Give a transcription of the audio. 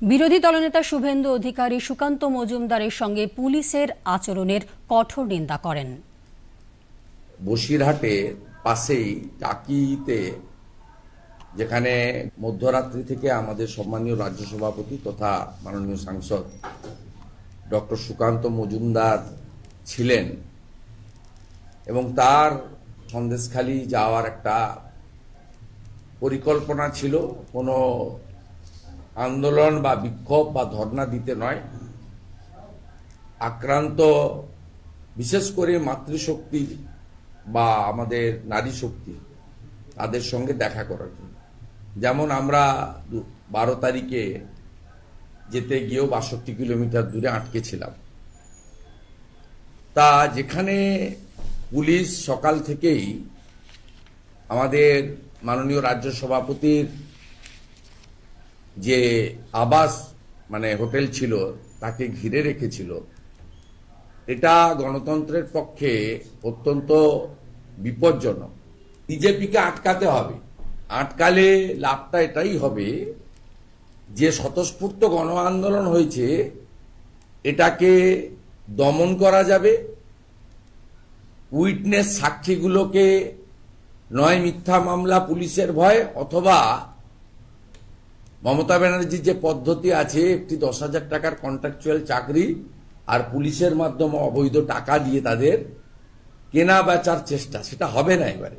বিরোধী দলনেতা শুভেন্দু অধিকারী সুকান্ত মজুমদারের সঙ্গে পুলিশের আচরণের কঠোর নিন্দা করেন। বসিরহাটে পাশেই টাকিতে, যেখানে মধ্যরাত্রি থেকে আমাদের সম্মানীয় রাজ্য সভাপতি তথা মাননীয় সাংসদ ডক্টর সুকান্ত মজুমদার ছিলেন এবং তার সন্দেশখালি যাওয়ার একটা পরিকল্পনা ছিল। কোনো আন্দোলন বা বিক্ষোভ বা ধর্ণা দিতে নয়। আক্রান্ত, বিশেষ করে মাতৃশক্তি বা আমাদের নারী শক্তি, তাদের সঙ্গে দেখা করার জন্য। যেমন আমরা বারো তারিখে যেতে গিয়েও বাষট্টি কিলোমিটার দূরে আটকে ছিলাম। তা যেখানে পুলিশ সকাল থেকেই আমাদের মাননীয় রাজ্য সভাপতির যে আবাস মানে হোটেল ছিল, তাকে ঘিরে রেখেছিল। এটা গণতন্ত্রের পক্ষে অত্যন্ত বিপজ্জনক। বিজেপিকে আটকাতে হবে। আটকালে লাভটা এটাই হবে যে স্বতঃস্ফূর্ত গণ আন্দোলন হয়েছে, এটাকে দমন করা যাবে। উইটনেস সাক্ষীগুলোকে নয় মিথ্যা মামলা পুলিশের ভয়, অথবা মমতা ব্যানার্জির যে পদ্ধতি আছে, একটি দশ হাজার টাকার কন্ট্রাকচুয়াল চাকরি আর পুলিশের মাধ্যমে অবৈধ টাকা দিয়ে তাদের কেনা বেচার চেষ্টা, সেটা হবে না এবারে।